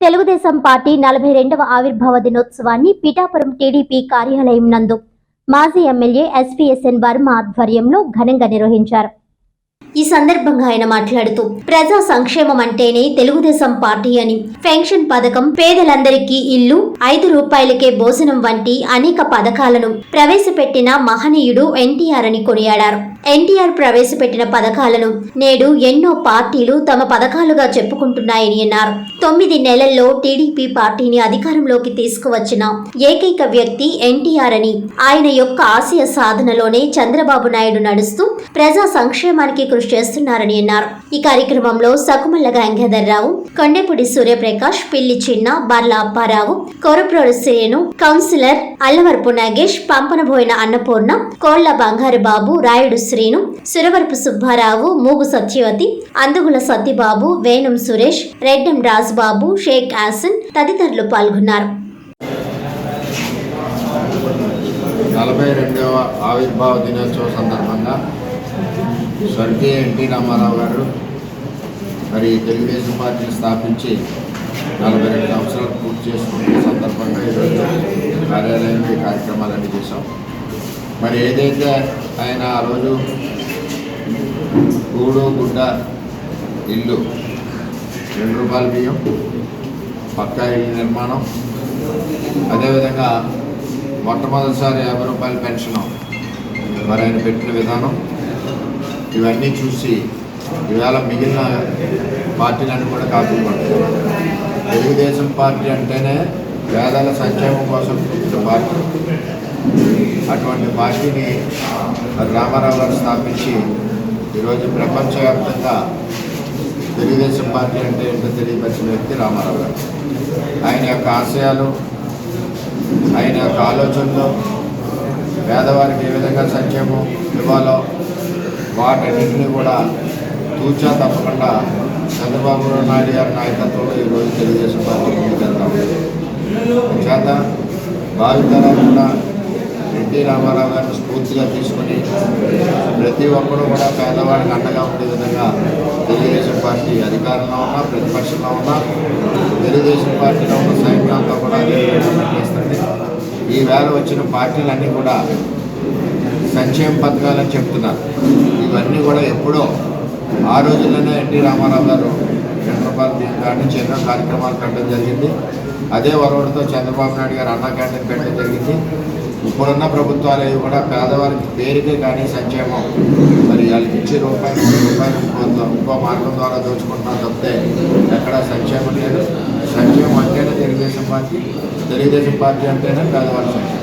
Telugu Desam party నలభై రెండవ ఆవిర్భావ దినోత్సవాన్ని పిఠాపురం టీడీపీ కార్యాలయం నందు మాజీ ఎమ్మెల్యే ఎస్పీఎస్ఎన్ వర్మ ఆధ్వర్యంలో ఘనంగా నిర్వహించారు. ఈ సందర్భంగా ఆయన మాట్లాడుతూ ప్రజా సంక్షేమం అంటేనే తెలుగుదేశం పార్టీ అని. పెన్షన్ పథకం పేదలందరికీ ఇల్లు ఐదు రూపాయలకే భోజనం వంటి అనేక పథకాలను ప్రవేశపెట్టిన మహనీయుడు ఎన్టీఆర్ అని కొనియాడారు. ఎన్టీఆర్ ప్రవేశపెట్టిన పథకాలను నేడు ఎన్నో పార్టీలు తమ పథకాలుగా చెప్పుకుంటున్నాయని అన్నారు. తొమ్మిది నెలల్లో టీడీపీ పార్టీని అధికారంలోకి తీసుకువచ్చిన ఏకైక వ్యక్తి ఎన్టీఆర్ అని. ఆయన యొక్క ఆశయ సాధనలోనే చంద్రబాబు నాయుడు నడుస్తూ ప్రజా సంక్షేమానికి కృషి చేస్తున్నారని అన్నారు. ఈ కార్యక్రమంలో సకుమల్ల గంగాధర్రావు కొండపూడి సూర్యప్రకాష్ పిల్లి చిన్న బర్ల అప్పారావు కోరప్రోడు శ్రీను కౌన్సిలర్ అల్లవరపు నాగేష్ పంపనబోయిన అన్నపూర్ణ కోళ్ళ బంగారు బాబు రాయుడు శ్రీను సురవరపు సుబ్బారావు మూగు సత్యవతి అందుగుల సత్యబాబు వేణం సురేష్ రెడ్డం రాజుబాబు షేక్ హాసన్ తదితరులు పాల్గొన్నారు. నలభై రెండవ ఆవిర్భావ దినోత్సవ సందర్భంగా స్వర్గీయ ఎన్టీ రామారావు గారు మరి తెలుగుదేశం పార్టీని స్థాపించి నలభై రెండు సంవత్సరాలు పూర్తి చేసుకున్న సందర్భంగా ఈరోజు కార్యాలయంలో ఈ కార్యక్రమాలన్నీ చేశాం. మరి ఏదైతే ఆయన ఆ రోజు గూడు గుడ్డ ఇల్లు రెండు రూపాయల బియ్యం పక్కా ఇల్లు నిర్మాణం అదేవిధంగా మొట్టమొదటిసారి యాభై రూపాయల పెన్షన్ మరి ఆయన పెట్టిన విధానం ఇవన్నీ చూసి ఇవాళ మిగిలిన పార్టీలను కూడా కాపీ తెలుగుదేశం పార్టీ అంటేనే పేదల సంక్షేమం కోసం పుట్టిన పార్టీ. అటువంటి పార్టీని రామారావు గారు స్థాపించి ఈరోజు ప్రపంచవ్యాప్తంగా తెలుగుదేశం పార్టీ అంటే ఏంటో తెలియపరిచిన వ్యక్తి రామారావు గారు. ఆయన యొక్క ఆశయాలు ఆయన యొక్క ఆలోచనలు పేదవారికి ఏ విధంగా సంక్షేమం ఇవ్వాలో వాటన్నింటినీ కూడా తూచా తప్పకుండా చంద్రబాబు నాయుడు గారి నాయకత్వంలో ఈరోజు తెలుగుదేశం పార్టీ ముందుకెళ్తాం చేత భావితరాలు కూడా ఎన్టీ రామారావు గారిని స్ఫూర్తిగా తీసుకొని ప్రతి ఒక్కరూ కూడా పేదవాడికి అండగా ఉండే విధంగా తెలుగుదేశం పార్టీ అధికారంలో ఉన్నా ప్రతిపక్షంలో ఉన్నా తెలుగుదేశం పార్టీలో ఉన్న సైన్యంతో కూడా అదే చేస్తుంది. పనిచేస్తుంది ఈ వేళ వచ్చిన పార్టీలన్నీ కూడా సంక్షేమ పథకాలని చెప్తున్నారు. ఇవన్నీ కూడా ఎప్పుడో ఆ రోజుల్లోనే ఎన్టీ రామారావు గారు చంద్రబాబు కానీ దాని నుంచి ఎన్నో కార్యక్రమాలు పెట్టడం జరిగింది. అదే వరవడితో చంద్రబాబు నాయుడు గారు అన్న క్యాంటీన్ పెట్టడం జరిగింది. ఇప్పుడున్న ప్రభుత్వాలు అవి కూడా పేదవారికి పేరుకే కానీ సంక్షేమం మరి వాళ్ళకి ఇచ్చే రూపాయలు మూడు రూపాయలు ఇంకో మార్గం ద్వారా దోచుకుంటున్నారు తప్పితే ఎక్కడ సంక్షేమం లేదు. సంక్షేమం అంటేనే తెలుగుదేశం పార్టీ తెలుగుదేశం పార్టీ అంటేనే పేదవారి సంక్షేమం.